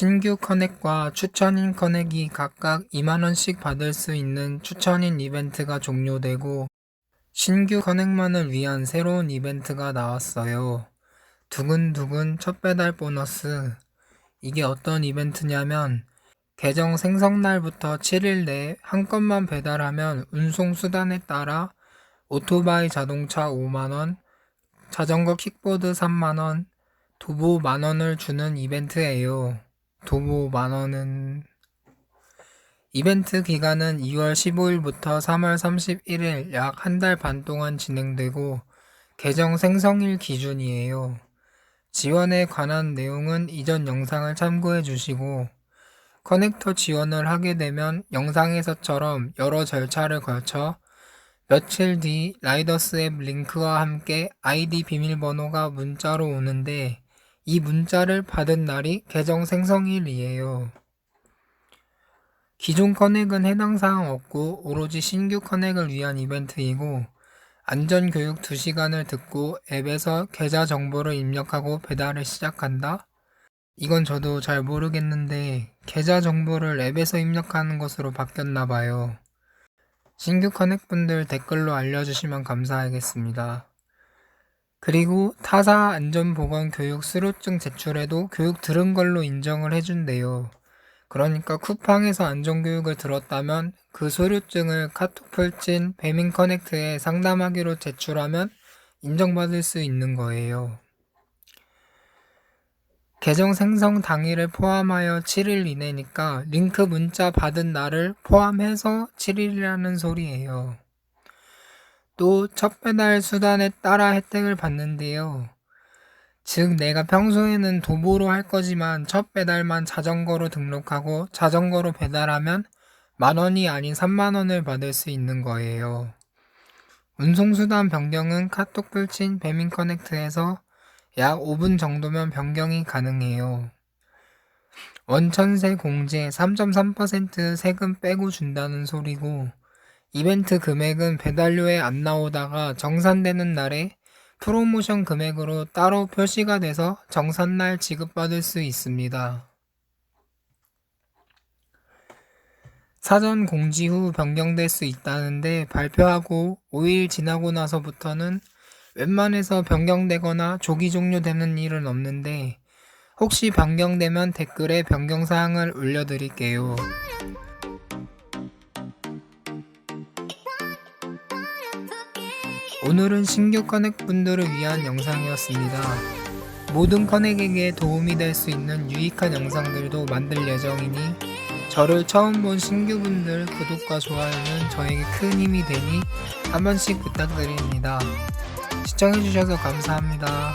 신규 커넥과 추천인 커넥이 각각 2만원씩 받을 수 있는 추천인 이벤트가 종료되고 신규 커넥만을 위한 새로운 이벤트가 나왔어요. 두근두근 첫 배달 보너스. 이게 어떤 이벤트냐면 계정 생성 날부터 7일 내에 한 건만 배달하면 운송 수단에 따라 오토바이 자동차 5만원, 자전거 킥보드 3만원, 도보 만원을 주는 이벤트예요. 도보 만원은 이벤트 기간은 2월 15일부터 3월 31일 약 한 달 반 동안 진행되고 계정 생성일 기준이에요. 지원에 관한 내용은 이전 영상을 참고해 주시고 커넥터 지원을 하게 되면 영상에서처럼 여러 절차를 거쳐 며칠 뒤 라이더스 앱 링크와 함께 아이디 비밀번호가 문자로 오는데 이 문자를 받은 날이 계정 생성일이에요. 기존 커넥은 해당 사항 없고 오로지 신규 커넥을 위한 이벤트이고 안전교육 2시간을 듣고 앱에서 계좌 정보를 입력하고 배달을 시작한다? 이건 저도 잘 모르겠는데 계좌 정보를 앱에서 입력하는 것으로 바뀌었나 봐요. 신규 커넥 분들 댓글로 알려주시면 감사하겠습니다. 그리고 타사 안전보건 교육 수료증 제출에도 교육 들은 걸로 인정을 해준대요. 그러니까 쿠팡에서 안전교육을 들었다면 그 수료증을 카톡 풀친 배민 커넥트에 상담하기로 제출하면 인정받을 수 있는 거예요. 계정 생성 당일을 포함하여 7일 이내니까 링크 문자 받은 날을 포함해서 7일이라는 소리예요. 또 첫 배달 수단에 따라 혜택을 받는데요. 즉 내가 평소에는 도보로 할 거지만 첫 배달만 자전거로 등록하고 자전거로 배달하면 만 원이 아닌 3만 원을 받을 수 있는 거예요. 운송수단 변경은 카톡 불친 배민 커넥트에서 약 5분 정도면 변경이 가능해요. 원천세 공제 3.3% 세금 빼고 준다는 소리고 이벤트 금액은 배달료에 안 나오다가 정산되는 날에 프로모션 금액으로 따로 표시가 돼서 정산날 지급받을 수 있습니다. 사전 공지 후 변경될 수 있다는데 발표하고 5일 지나고 나서부터는 웬만해서 변경되거나 조기 종료되는 일은 없는데 혹시 변경되면 댓글에 변경 사항을 올려드릴게요. 오늘은 신규 커넥 분들을 위한 영상이었습니다. 모든 커넥에게 도움이 될 수 있는 유익한 영상들도 만들 예정이니 저를 처음 본 신규 분들 구독과 좋아요는 저에게 큰 힘이 되니 한 번씩 부탁드립니다. 시청해주셔서 감사합니다.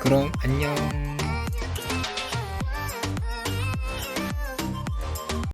그럼 안녕.